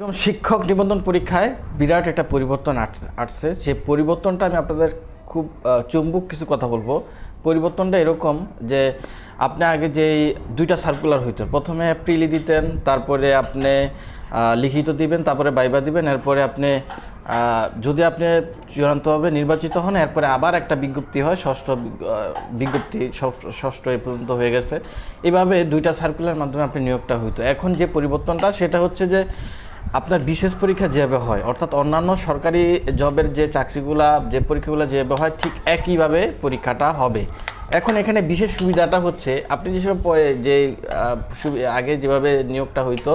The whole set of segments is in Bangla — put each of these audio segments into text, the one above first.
এবং শিক্ষক নিবন্ধন পরীক্ষায় বিরাট একটা পরিবর্তন আসছে। যে পরিবর্তনটা আমি আপনাদের খুব চুম্বক কিছু কথা বলব। পরিবর্তনটা এরকম যে, আপনি আগে যেই দুইটা সার্কুলার হইতো, প্রথমে প্রিলি দিতেন, তারপরে আপনি লিখিত দিবেন, তারপরে বাইবা দিবেন, এরপরে আপনি যদি আপনি চূড়ান্তভাবে নির্বাচিত হন, এরপরে আবার একটা বিজ্ঞপ্তি হয়, ষষ্ঠ বিজ্ঞপ্তি ষষ্ঠ এ পর্যন্ত হয়ে গেছে। এভাবে দুইটা সার্কুলার মাধ্যমে আপনি নিয়োগটা হইতো। এখন যে পরিবর্তনটা, সেটা হচ্ছে যে আপনার বিশেষ পরীক্ষা যেভাবে হয়, অর্থাৎ অন্যান্য সরকারি জবের যে চাকরিগুলা, যে পরীক্ষাগুলো যেভাবে হয়, ঠিক একইভাবে পরীক্ষাটা হবে। এখন এখানে বিশেষ সুবিধাটা হচ্ছে, আপনি যেসব যে আগে যেভাবে নিয়োগটা হইতো,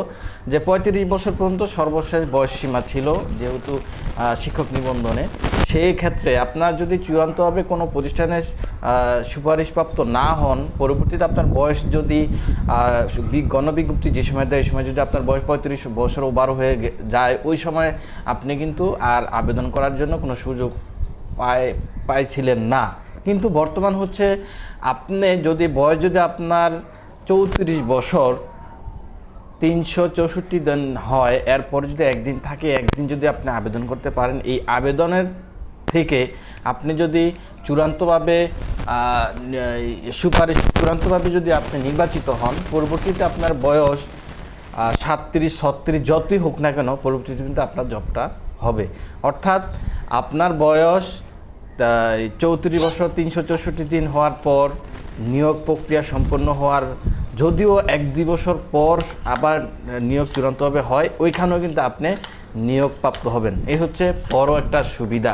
যে পঁয়ত্রিশ বছর পর্যন্ত সর্বশেষ বয়স সীমা ছিল, যেহেতু শিক্ষক নিবন্ধনে। সেই ক্ষেত্রে আপনার যদি চূড়ান্তভাবে কোনো প্রতিষ্ঠানে সুপারিশপ্রাপ্ত না হন, পরবর্তীতে আপনার বয়স যদি গণবিজ্ঞপ্তি যে সময় দেয় ওই সময় যদি আপনার বয়স পঁয়ত্রিশ বছর ওভার হয়ে যায়, ওই সময় আপনি কিন্তু আর আবেদন করার জন্য কোনো সুযোগ পায়, পাইছিলেন না। কিন্তু বর্তমান হচ্ছে আপনি যদি, বয়স যদি আপনার চৌত্রিশ বছর তিনশো চৌষট্টি দিন হয়, এরপর যদি একদিন থাকে, একদিন যদি আপনি আবেদন করতে পারেন, এই আবেদনের থেকে আপনি যদি চূড়ান্তভাবে সুপারিশ, চূড়ান্তভাবে যদি আপনি নির্বাচিত হন, পরবর্তীতে আপনার বয়স সাতত্রিশ ছত্রিশ যতই হোক না কেন, পরবর্তীতে কিন্তু আপনার জবটা হবে। অর্থাৎ আপনার বয়স চৌত্রিশ বছর, তিনশো চৌষট্টি দিন হওয়ার পর, নিয়োগ প্রক্রিয়া সম্পন্ন হওয়ার, যদিও এক দুই বছর পর আবার নিয়োগ চূড়ান্তভাবে হয়, ওইখানেও কিন্তু আপনি নিয়োগপ্রাপ্ত হবেন। এই হচ্ছে বড় একটা সুবিধা।